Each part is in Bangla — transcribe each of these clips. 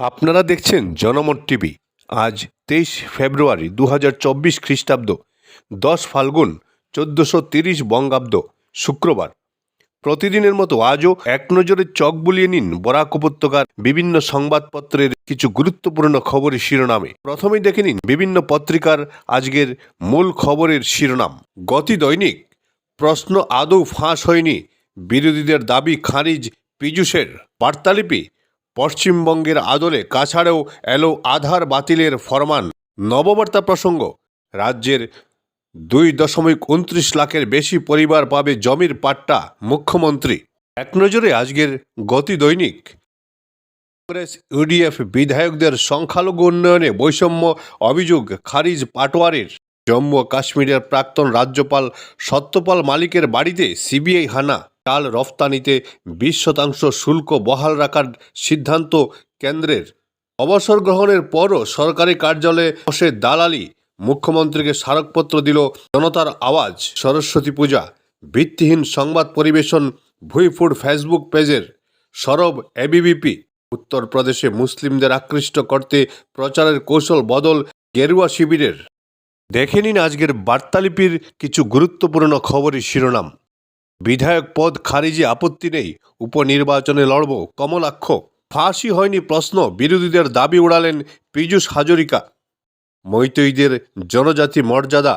আপনারা দেখছেন জনমত টিভি। আজ তেইশ ফেব্রুয়ারি দু হাজার চব্বিশ খ্রিস্টাব্দ, দশ ফাল্গুন চোদ্দোশো তিরিশ বঙ্গাব্দ, শুক্রবার। প্রতিদিনের মতো আজও এক নজরে চক বুলিয়ে নিন বরাক উপত্যকার বিভিন্ন সংবাদপত্রের কিছু গুরুত্বপূর্ণ খবরের শিরোনামে। প্রথমেই দেখে নিন বিভিন্ন পত্রিকার আজকের মূল খবরের শিরোনাম। গতি দৈনিক, প্রশ্ন আদৌ ফাঁস হয়নি, বিরোধীদের দাবি খারিজ, পীযূষের বার্তালিপি পশ্চিমবঙ্গের আদলে কাছাড়েও এলো আধার বাতিলের ফরমান। নববার্তা প্রসঙ্গ, রাজ্যের দুই দশমিক উনত্রিশ লাখের বেশি পরিবার পাবে জমির পাট্টা, মুখ্যমন্ত্রী। এক নজরে আজকের গতি দৈনিক। কংগ্রেস, ইউডিএফ বিধায়কদের সংখ্যালঘু উন্নয়নে বৈষম্য অভিযোগ খারিজ পাটোয়ারের। জম্মু কাশ্মীরের প্রাক্তন রাজ্যপাল সত্যপাল মালিকের বাড়িতে সিবিআই হানা। চাল রফতানিতে বিশ শতাংশ শুল্ক বহাল রাখার সিদ্ধান্ত কেন্দ্রের। অবসর গ্রহণের পরও সরকারি কার্যালয়ে বসে দালালি, মুখ্যমন্ত্রীকে স্মারকপত্র দিল জনতার আওয়াজ, সরস্বতী পূজা, ভিত্তিহীন সংবাদ পরিবেশন ভুইফুড ফেসবুক পেজের সরব এবিবিপি উত্তরপ্রদেশে মুসলিমদের আকৃষ্ট করতে প্রচারের কৌশল বদল গেরুয়া শিবিরের। দেখে নিন আজকের বার্তালিপির কিছু গুরুত্বপূর্ণ খবরের শিরোনাম। বিধায়ক পদ খারিজে আপত্তি নেই, উপনির্বাচনে লড়ব কমলাক্ষ। ফাঁসি হয়নি প্রশ্ন, বিরোধীদের দাবি উড়ালেন পীযূষ হাজরিকা। মৈতৈদের জনজাতি মর্যাদা,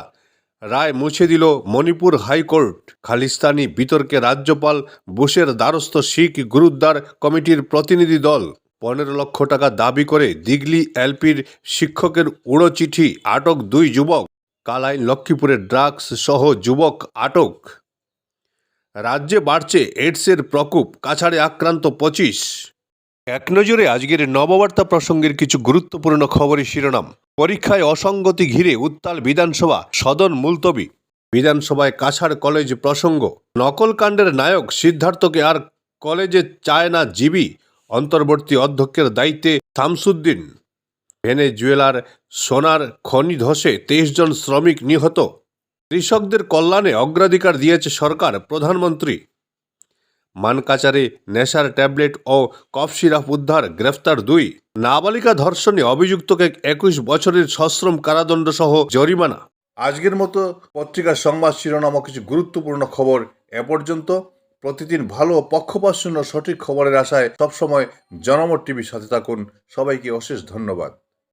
রায় মুছে দিল মণিপুর হাইকোর্ট। খালিস্তানি বিতর্কে রাজ্যপাল, বুশের দ্বারস্থ শিখ গুরুদ্বার কমিটির প্রতিনিধি দল। পনেরো লক্ষ টাকা দাবি করে দিগলি এলপির শিক্ষকের উড়ো চিঠি আটক দুই যুবক। কালাইন লক্ষ্মীপুরের ড্রাগস সহ যুবক আটক। রাজ্যে বাড়ছে এইডসের প্রকোপ, কাছাড়ে আক্রান্ত পঁচিশ। এক নজরে আজকের নববার্তা প্রসঙ্গের কিছু গুরুত্বপূর্ণ খবরের শিরোনাম। পরীক্ষায় অসঙ্গতি ঘিরে উত্তাল বিধানসভা, সদন মুলতবি। বিধানসভায় কাছাড় কলেজ প্রসঙ্গ নকল কাণ্ডের নায়ক সিদ্ধার্থকে আর কলেজে চায় না জিবি, অন্তর্বর্তী অধ্যক্ষের দায়িত্বে শামসুদ্দিন ভেনে জুয়েলার সোনার খনি ধসে তেইশ জন শ্রমিক নিহত। কৃষকদের কল্যাণে অগ্রাধিকার দিয়েছে সরকার, প্রধানমন্ত্রী। মানকাচারে নেশার ট্যাবলেট ও কফ সিরাপ উদ্ধার, গ্রেফতার দুই। নাবালিকা ধর্ষণে অভিযুক্তকে একুশ বছরের সশ্রম কারাদণ্ড সহ জরিমানা। আজকের মতো পত্রিকার সংবাদ শিরোনাম কিছু গুরুত্বপূর্ণ খবর এ পর্যন্ত। প্রতিদিন ভালো পক্ষপাতশূন্য সঠিক খবরের আশায় সবসময় জনমত টিভির সাথে থাকুন। সবাইকে অশেষ ধন্যবাদ।